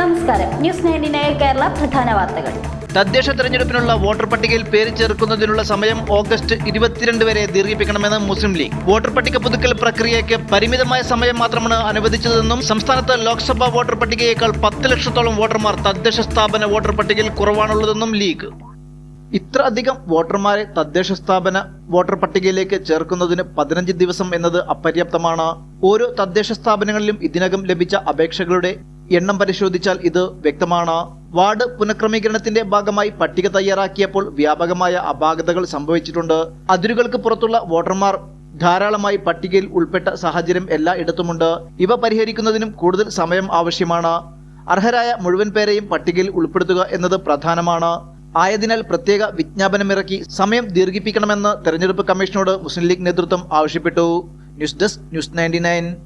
നമസ്കാരം. News ninety nine Kerala പ്രധാന വാർത്തകൾ. തദ്ദേശ തെരഞ്ഞെടുപ്പിനുള്ള വോട്ടർ പട്ടികയിൽ പേര് ചേർക്കുന്നതിനുള്ള സമയം ഓഗസ്റ്റ് ഇരുപത്തിരണ്ട് വരെ ദീർഘിപ്പിക്കണമെന്ന് മുസ്ലിം ലീഗ്. വോട്ടർ പട്ടിക പുതുക്കൽ പ്രക്രിയയ്ക്ക് പരിമിതമായ സമയം മാത്രമാണ് അനുവദിച്ചതെന്നും സംസ്ഥാനത്ത് ലോക്സഭാ വോട്ടർ പട്ടികയേക്കാൾ പത്ത് ലക്ഷത്തോളം വോട്ടർമാർ തദ്ദേശ സ്ഥാപന വോട്ടർ പട്ടികയിൽ കുറവാണുള്ളതെന്നും ലീഗ്. ഇത്ര അധികം വോട്ടർമാരെ തദ്ദേശ സ്ഥാപന വോട്ടർ പട്ടികയിലേക്ക് ചേർക്കുന്നതിന് പതിനഞ്ച് ദിവസം എന്നത് അപര്യാപ്തമാണ്. ഓരോ തദ്ദേശ സ്ഥാപനങ്ങളിലും ഇതിനകം ലഭിച്ച അപേക്ഷകളുടെ എണ്ണം പരിശോധിച്ചാൽ ഇത് വ്യക്തമാണ്. വാർഡ് പുനഃക്രമീകരണത്തിന്റെ ഭാഗമായി പട്ടിക തയ്യാറാക്കിയപ്പോൾ വ്യാപകമായ അപാകതകൾ സംഭവിച്ചിട്ടുണ്ട്. അതിരുകൾക്ക് പുറത്തുള്ള വോട്ടർമാർ ധാരാളമായി പട്ടികയിൽ ഉൾപ്പെട്ട സാഹചര്യം എല്ലായിടത്തുമുണ്ട്. ഇവ പരിഹരിക്കുന്നതിനും കൂടുതൽ സമയം ആവശ്യമാണ്. അർഹരായ മുഴുവൻ പേരെയും പട്ടികയിൽ ഉൾപ്പെടുത്തുക എന്നത് പ്രധാനമാണ്. ആയതിനാൽ പ്രത്യേക വിജ്ഞാപനമിറക്കി സമയം ദീർഘിപ്പിക്കണമെന്ന് തെരഞ്ഞെടുപ്പ് കമ്മീഷനോട് മുസ്ലിം ലീഗ് നേതൃത്വം ആവശ്യപ്പെട്ടു. News desk news ninety nine.